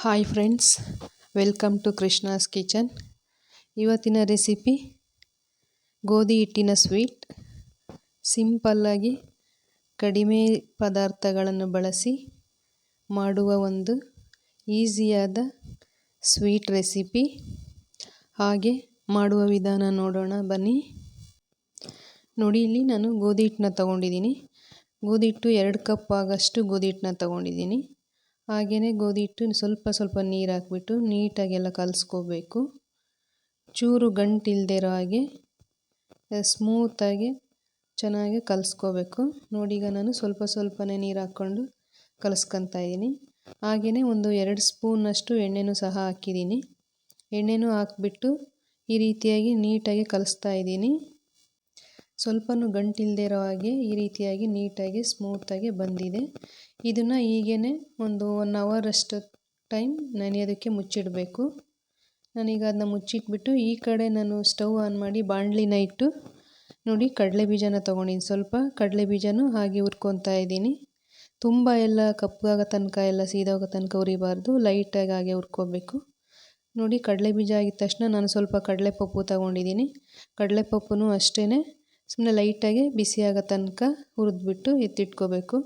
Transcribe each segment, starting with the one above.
Hi friends welcome to Krishna's kitchen ಇವತ್ತಿನ recipe ಗೋಧಿ ಹಿಟ್ಟಿನ ಸ್ವೀಟ್ ಸಿಂಪಲ್ಲಾಗಿ ಕಡಿಮೆ ಪದಾರ್ಥಗಳನ್ನು ಬಳಸಿ ಮಾಡುವ ಒಂದು ಈಸಿಯಾದ ಸ್ವೀಟ್ ರೆಸಿಪಿ ಹಾಗೆ ಮಾಡುವ ವಿಧಾನ ನೋಡೋಣ, ಬನ್ನಿ. ನೋಡಿ, ಇಲ್ಲಿ ನಾನು ಗೋಧಿ ಹಿಟ್ಟನ್ನ ತಗೊಂಡಿದ್ದೀನಿ. ಗೋಧಿ ಹಿಟ್ಟು ಎರಡು ಕಪ್ ಆಗಷ್ಟು ಗೋಧಿ ಹಿಟ್ಟನ್ನ ತೊಗೊಂಡಿದ್ದೀನಿ. ಹಾಗೆಯೇ ಗೋಧಿ ಹಿಟ್ಟು ಸ್ವಲ್ಪ ಸ್ವಲ್ಪ ನೀರು ಹಾಕ್ಬಿಟ್ಟು ನೀಟಾಗೆಲ್ಲ ಕಲಸ್ಕೋಬೇಕು. ಚೂರು ಗಂಟಿಲ್ಲದೆ ಇರೋ ಹಾಗೆ ಸ್ಮೂತಾಗಿ ಚೆನ್ನಾಗಿ ಕಲಿಸ್ಕೋಬೇಕು. ನೋಡಿ ಈಗ ನಾನು ಸ್ವಲ್ಪ ಸ್ವಲ್ಪನೇ ನೀರು ಹಾಕ್ಕೊಂಡು ಕಲಿಸ್ಕೊತಾ ಇದ್ದೀನಿ. ಹಾಗೆಯೇ ಒಂದು ಎರಡು ಸ್ಪೂನಷ್ಟು ಎಣ್ಣೆನೂ ಸಹ ಹಾಕಿದ್ದೀನಿ. ಎಣ್ಣೆನೂ ಹಾಕ್ಬಿಟ್ಟು ಈ ರೀತಿಯಾಗಿ ನೀಟಾಗಿ ಕಲಿಸ್ತಾ ಇದ್ದೀನಿ. ಸ್ವಲ್ಪನೂ ಗಂಟಿಲ್ಲದೆ ಇರೋ ಹಾಗೆ ಈ ರೀತಿಯಾಗಿ ನೀಟಾಗಿ ಸ್ಮೂತಾಗಿ ಬಂದಿದೆ. ಇದನ್ನು ಹೀಗೇ ಒಂದು ಒನ್ ಅವರ್ ಅಷ್ಟು ಟೈಮ್ ನೆನೆಯೋದಕ್ಕೆ ಮುಚ್ಚಿಡಬೇಕು. ನಾನೀಗ ಅದನ್ನ ಮುಚ್ಚಿಟ್ಬಿಟ್ಟು ಈ ಕಡೆ ನಾನು ಸ್ಟವ್ ಆನ್ ಮಾಡಿ ಬಾಣಲಿನ ಇಟ್ಟು ನೋಡಿ ಕಡಲೆ ಬೀಜನ ತೊಗೊಂಡಿನಿ. ಸ್ವಲ್ಪ ಕಡಲೆ ಬೀಜನೂ ಹಾಗೆ ಹುರ್ಕೊತಾ ಇದ್ದೀನಿ. ತುಂಬ ಎಲ್ಲ ಕಪ್ಪಗಾಗೋ ತನಕ ಎಲ್ಲ ಸೀದೋಗೋ ತನಕ ಉರಿಬಾರ್ದು ಲೈಟಾಗಿ ಹಾಗೆ ಹುರ್ಕೋಬೇಕು. ನೋಡಿ ಕಡಲೆ ಬೀಜ ಆಗಿದ ತಕ್ಷಣ ನಾನು ಸ್ವಲ್ಪ ಕಡಲೆಪಪ್ಪು ತೊಗೊಂಡಿದ್ದೀನಿ. ಕಡಲೆಪಪ್ಪು ಅಷ್ಟೇ ಸುಮ್ಮನೆ ಲೈಟಾಗಿ ಬಿಸಿ ಆಗೋ ತನಕ ಹುರಿದ್ಬಿಟ್ಟು ಎತ್ತಿಟ್ಕೋಬೇಕು.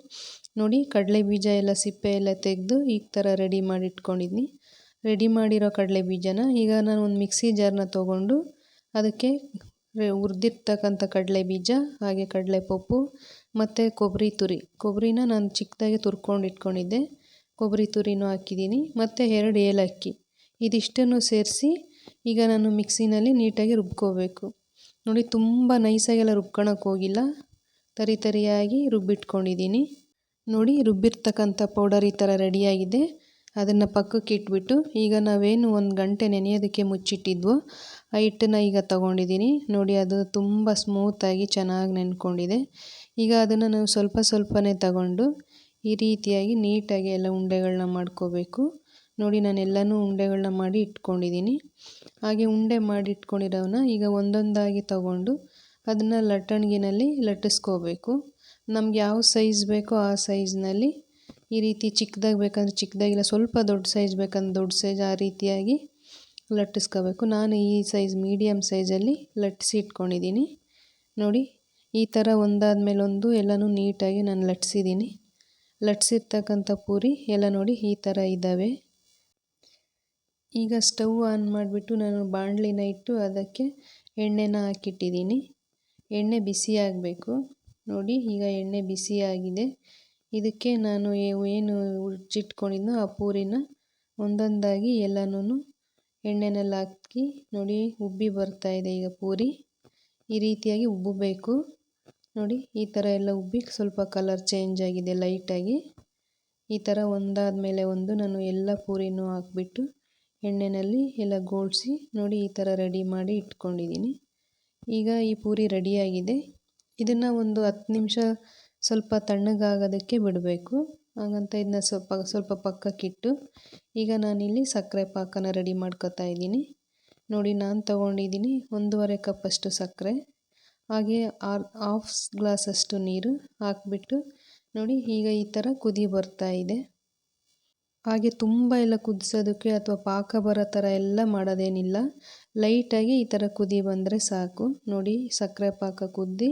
ನೋಡಿ, ಕಡಲೆ ಬೀಜ ಎಲ್ಲ ಸಿಪ್ಪೆ ಎಲ್ಲ ತೆಗೆದು ಈ ಥರ ರೆಡಿ ಮಾಡಿ ಇಟ್ಕೊಂಡಿದ್ದೀನಿ ರೆಡಿ ಮಾಡಿರೋ ಕಡಲೆ ಬೀಜನ ಈಗ ನಾನು ಒಂದು ಮಿಕ್ಸಿ ಜಾರ್ನ ತೊಗೊಂಡು ಅದಕ್ಕೆ ಹುರಿದಿರ್ತಕ್ಕಂಥ ಕಡಲೆ ಬೀಜ, ಹಾಗೆ ಕಡಲೆ ಪಪ್ಪು, ಮತ್ತು ಕೊಬ್ಬರಿ ತುರಿ. ಕೊಬ್ಬರಿನ ನಾನು ಚಿಕ್ಕದಾಗಿ ತುರ್ಕೊಂಡು ಇಟ್ಕೊಂಡಿದ್ದೆ. ಕೊಬ್ಬರಿ ತುರಿನೂ ಹಾಕಿದ್ದೀನಿ, ಮತ್ತು ಎರಡು ಏಲಕ್ಕಿ. ಇದಿಷ್ಟನ್ನು ಸೇರಿಸಿ ಈಗ ನಾನು ಮಿಕ್ಸಿನಲ್ಲಿ ನೀಟಾಗಿ ರುಬ್ಕೋಬೇಕು. ನೋಡಿ, ತುಂಬ ನೈಸಾಗೆಲ್ಲ ರುಬ್ಕೊಳಕ್ಕೆ ಹೋಗಿಲ್ಲ. ತರಿ ತರಿಯಾಗಿ ರುಬ್ಬಿಟ್ಕೊಂಡಿದ್ದೀನಿ ನೋಡಿ, ರುಬ್ಬಿರ್ತಕ್ಕಂಥ ಪೌಡರ್ ಈ ಥರ ರೆಡಿಯಾಗಿದೆ. ಅದನ್ನು ಪಕ್ಕಕ್ಕೆ ಇಟ್ಬಿಟ್ಟು ಈಗ ನಾವೇನು ಒಂದು ಗಂಟೆ ನೆನೆಯೋದಕ್ಕೆ ಮುಚ್ಚಿಟ್ಟಿದ್ವೋ, ಆ ಹಿಟ್ಟನ್ನು ಈಗ ತಗೊಂಡಿದ್ದೀನಿ ನೋಡಿ, ಅದು ತುಂಬ ಸ್ಮೂತಾಗಿ ಚೆನ್ನಾಗಿ ನೆನ್ಕೊಂಡಿದೆ. ಈಗ ಅದನ್ನು ನಾವು ಸ್ವಲ್ಪ ಸ್ವಲ್ಪನೇ ತಗೊಂಡು ಈ ರೀತಿಯಾಗಿ ನೀಟಾಗಿ ಎಲ್ಲ ಉಂಡೆಗಳನ್ನ ಮಾಡ್ಕೋಬೇಕು. ನೋಡಿ ನಾನು ಎಲ್ಲನೂ ಉಂಡೆಗಳನ್ನ ಮಾಡಿ ಇಟ್ಕೊಂಡಿದ್ದೀನಿ ಹಾಗೆ ಉಂಡೆ ಮಾಡಿ ಇಟ್ಕೊಂಡಿರೋವನ್ನ ಈಗ ಒಂದೊಂದಾಗಿ ತಗೊಂಡು ಅದನ್ನು ಲಟ್ಟಣಿಗೆನಲ್ಲಿ ಲಟ್ಟಿಸ್ಕೋಬೇಕು. ನಮ್ಗೆ ಯಾವ ಸೈಜ್ ಬೇಕೋ ಆ ಸೈಜ್ನಲ್ಲಿ ಈ ರೀತಿ ಚಿಕ್ಕದಾಗಿ ಬೇಕಂದ್ರೆ ಚಿಕ್ಕದಾಗಿಲ್ಲ ಸ್ವಲ್ಪ ದೊಡ್ಡ ಸೈಜ್ ಬೇಕಂದ್ರೆ ದೊಡ್ಡ ಸೈಜ್ ಆ ರೀತಿಯಾಗಿ ಲಟ್ಟಿಸ್ಕೋಬೇಕು. ನಾನು ಈ ಸೈಜ್ ಮೀಡಿಯಮ್ ಸೈಜಲ್ಲಿ ಲಟ್ಟಿಸಿ ಇಟ್ಕೊಂಡಿದ್ದೀನಿ ನೋಡಿ, ಈ ಥರ ಒಂದಾದ ಮೇಲೆ ಒಂದು ಎಲ್ಲನೂ ನೀಟಾಗಿ ನಾನು ಲಟ್ಟಿಸಿದ್ದೀನಿ ಲಟ್ಟಿಸಿರ್ತಕ್ಕಂಥ ಪೂರಿ ಎಲ್ಲ ನೋಡಿ ಈ ಥರ ಇದ್ದಾವೆ. ಈಗ ಸ್ಟವ್ ಆನ್ ಮಾಡಿಬಿಟ್ಟು ನಾನು ಬಾಣಲಿನ ಇಟ್ಟು ಅದಕ್ಕೆ ಎಣ್ಣೆನ ಹಾಕಿಟ್ಟಿದ್ದೀನಿ. ಎಣ್ಣೆ ಬಿಸಿಯಾಗಬೇಕು ನೋಡಿ, ಈಗ ಎಣ್ಣೆ ಬಿಸಿಯಾಗಿದೆ ಇದಕ್ಕೆ ನಾನು ಏನು ಉಜ್ಜಿಟ್ಕೊಂಡಿದ್ನೋ ಆ ಪೂರಿನ ಒಂದೊಂದಾಗಿ ಎಲ್ಲನೂ ಎಣ್ಣೆನಲ್ಲಿ ಹಾಕಿ ನೋಡಿ, ಉಬ್ಬಿ ಬರ್ತಾ ಇದೆ ಈಗ ಪೂರಿ. ಈ ರೀತಿಯಾಗಿ ಉಬ್ಬಬೇಕು. ನೋಡಿ, ಈ ಥರ ಎಲ್ಲ ಉಬ್ಬಿ ಸ್ವಲ್ಪ ಕಲರ್ ಚೇಂಜ್ ಆಗಿದೆ ಲೈಟಾಗಿ. ಈ ಥರ ಒಂದಾದ ಮೇಲೆ ಒಂದು ನಾನು ಎಲ್ಲ ಪೂರಿನೂ ಹಾಕ್ಬಿಟ್ಟು ಎಣ್ಣೆಯಲ್ಲಿ ಎಲ್ಲ ಗೋಳಿಸಿ ನೋಡಿ ಈ ಥರ ರೆಡಿ ಮಾಡಿ ಇಟ್ಕೊಂಡಿದ್ದೀನಿ. ಈಗ ಈ ಪೂರಿ ರೆಡಿಯಾಗಿದೆ. ಇದನ್ನು ಒಂದು ಹತ್ತು ನಿಮಿಷ ಸ್ವಲ್ಪ ತಣ್ಣಗಾಗೋದಕ್ಕೆ ಬಿಡಬೇಕು. ಹಾಗಂತ ಇದನ್ನ ಸ್ವಲ್ಪ ಸ್ವಲ್ಪ ಪಕ್ಕಕ್ಕಿಟ್ಟು ಈಗ ನಾನಿಲ್ಲಿ ಸಕ್ಕರೆ ಪಾಕನ ರೆಡಿ ಮಾಡ್ಕೊತಾ ಇದ್ದೀನಿ. ನೋಡಿ ನಾನು ತೊಗೊಂಡಿದ್ದೀನಿ ಒಂದೂವರೆ ಕಪ್ಪಷ್ಟು ಸಕ್ಕರೆ. ಹಾಗೆ ಆರ್ ಹಾಫ್ ಗ್ಲಾಸಷ್ಟು ನೀರು ಹಾಕ್ಬಿಟ್ಟು ನೋಡಿ ಈಗ ಈ ಥರ ಕುದಿ ಬರ್ತಾ ಇದೆ. ಹಾಗೆ ತುಂಬ ಎಲ್ಲ ಕುದಿಸೋದಕ್ಕೆ ಅಥವಾ ಪಾಕ ಬರೋ ಥರ ಎಲ್ಲ ಮಾಡೋದೇನಿಲ್ಲ. ಲೈಟಾಗಿ ಈ ಥರ ಕುದಿ ಬಂದರೆ ಸಾಕು. ನೋಡಿ, ಸಕ್ಕರೆ ಪಾಕ ಕುದ್ದಿ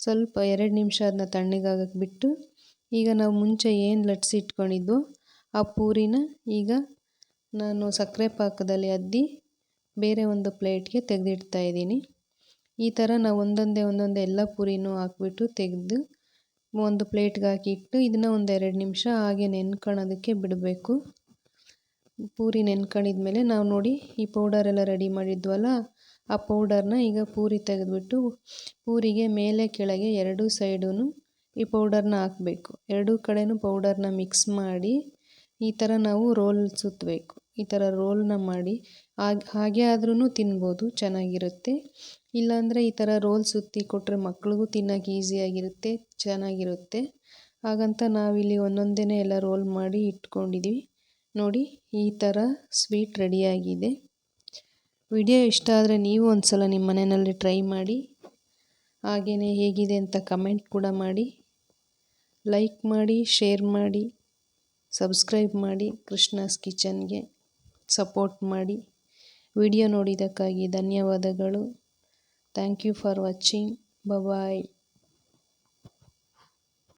ಸ್ವಲ್ಪ ಎರಡು ನಿಮಿಷ ಅದನ್ನ ತಣ್ಣಗಾಗಕ್ಕೆ ಬಿಟ್ಟು ಈಗ ನಾವು ಮುಂಚೆ ಏನು ಲಟ್ಸಿ ಇಟ್ಕೊಂಡಿದ್ವೋ ಆ ಪೂರಿನ ಈಗ ನಾನು ಸಕ್ಕರೆ ಪಾಕದಲ್ಲಿ ಅದ್ದಿ ಬೇರೆ ಒಂದು ಪ್ಲೇಟ್ಗೆ ತೆಗೆದಿಡ್ತಾ ಇದ್ದೀನಿ. ಈ ಥರ ನಾವು ಒಂದೊಂದೇ ಒಂದೊಂದೇ ಎಲ್ಲ ಪೂರಿನೂ ಹಾಕ್ಬಿಟ್ಟು ತೆಗೆದು ಒಂದು ಪ್ಲೇಟ್ಗೆ ಹಾಕಿ ಇಟ್ಟು ಇದನ್ನು ಒಂದು ಎರಡು ನಿಮಿಷ ಹಾಗೆ ನೆನ್ಕೊಳ್ಳೋದಕ್ಕೆ ಬಿಡಬೇಕು. ಪೂರಿ ನೆನ್ಕೊಂಡಿದ್ಮೇಲೆ ನಾವು ನೋಡಿ ಈ ಪೌಡರೆಲ್ಲ ರೆಡಿ ಮಾಡಿದ್ವಲ್ಲ, ಆ ಪೌಡರ್ನ ಈಗ ಪೂರಿ ತೆಗೆದುಬಿಟ್ಟು ಪೂರಿಗೆ ಮೇಲೆ ಕೆಳಗೆ ಎರಡೂ ಸೈಡೂ ಈ ಪೌಡರ್ನ ಹಾಕಬೇಕು. ಎರಡೂ ಕಡೆಯೂ ಪೌಡರ್ನ ಮಿಕ್ಸ್ ಮಾಡಿ ಈ ಥರ ನಾವು ರೋಲ್ ಸುತ್ತಬೇಕು ಈ ಥರ ರೋಲ್ನ ಮಾಡಿ ಹಾಗೆ ಹಾಗೆ ಆದ್ರೂ ತಿನ್ಬೋದು, ಚೆನ್ನಾಗಿರುತ್ತೆ. ಇಲ್ಲಾಂದರೆ ಈ ಥರ ರೋಲ್ ಸುತ್ತಿ ಕೊಟ್ಟರೆ ಮಕ್ಳಿಗೂ ತಿನ್ನೋಕೆ ಈಸಿಯಾಗಿರುತ್ತೆ, ಚೆನ್ನಾಗಿರುತ್ತೆ. ಹಾಗಂತ ನಾವಿಲ್ಲಿ ಒಂದೊಂದೇ ಎಲ್ಲ ರೋಲ್ ಮಾಡಿ ಇಟ್ಕೊಂಡಿದ್ದೀವಿ ನೋಡಿ, ಈ ಥರ ಸ್ವೀಟ್ ರೆಡಿಯಾಗಿದೆ. ವಿಡಿಯೋ ಇಷ್ಟ ಆದರೆ ನೀವು ಒಂದು ಸಲ ನಿಮ್ಮ ಮನೆಯಲ್ಲಿ ಟ್ರೈ ಮಾಡಿ. ಹಾಗೆಯೇ ಹೇಗಿದೆ ಅಂತ ಕಮೆಂಟ್ ಕೂಡ ಮಾಡಿ. ಲೈಕ್ ಮಾಡಿ, ಶೇರ್ ಮಾಡಿ, ಸಬ್ಸ್ಕ್ರೈಬ್ ಮಾಡಿ ಕೃಷ್ಣಾಸ್ ಕಿಚನ್ಗೆ. ಸಪೋರ್ಟ್ ಮಾಡಿ. ವಿಡಿಯೋ ನೋಡಿದ್ದಕ್ಕಾಗಿ ಧನ್ಯವಾದಗಳು. Thank you for watching. Bye